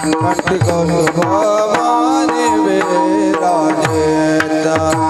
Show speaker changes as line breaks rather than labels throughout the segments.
કષ્ટ કરો ભવાની બેરા જેતા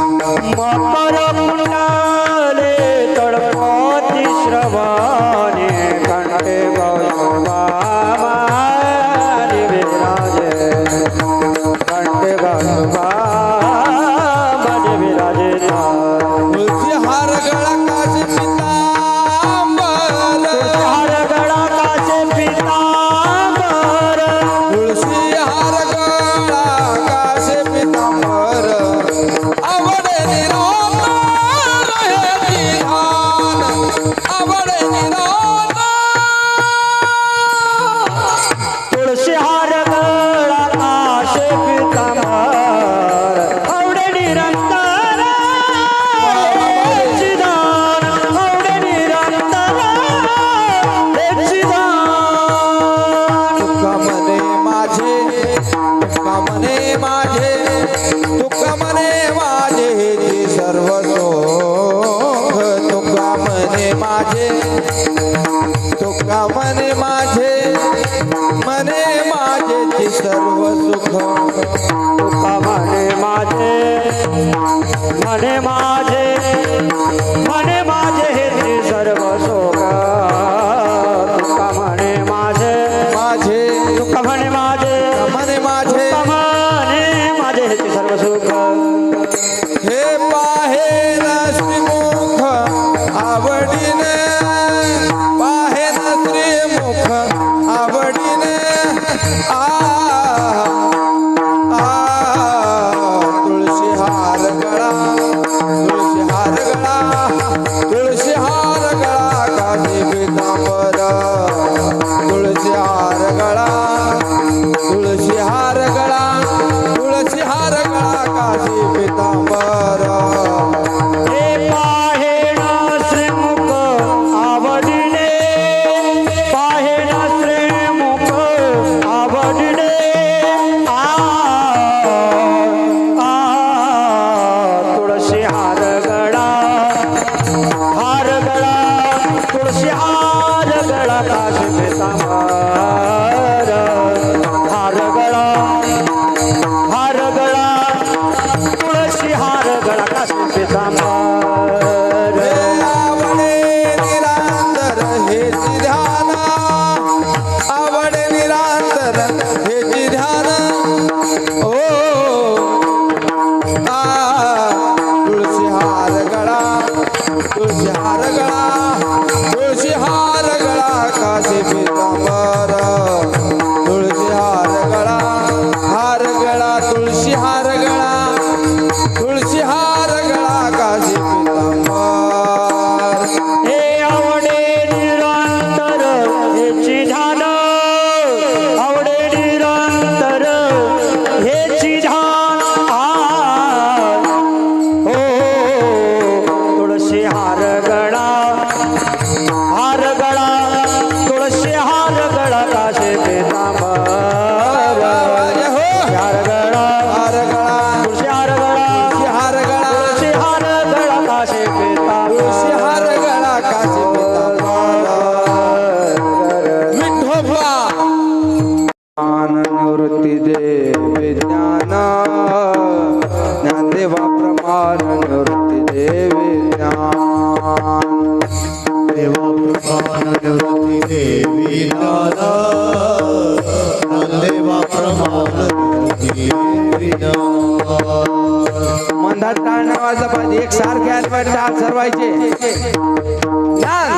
मंदात काळ नावाचा पद एक सारखे अल्पट चार सर्वायचे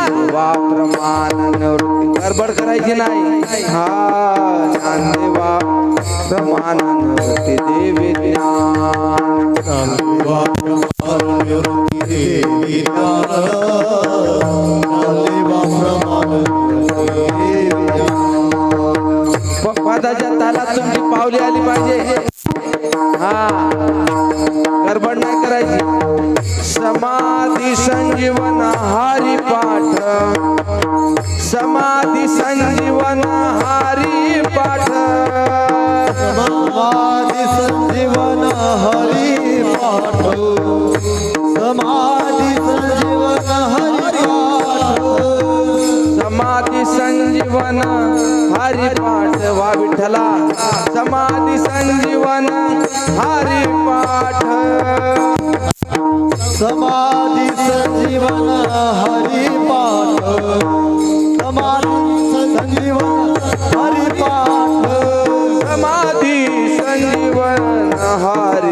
देवा प्रमाण निवृत्ती गडबड करायची नाही हा. ज्ञान
देवा प्रमाण निवृत्ती देवी ज्ञान देवा देवी
ज्ञान हाताला तुमची पावली आली पाहिजे. हा. संजीवन हरी पाठ। समाधी संजीवन हरी पाठ।
समाधी संजीवन हरी पाठ। समाधी संजीवन हरी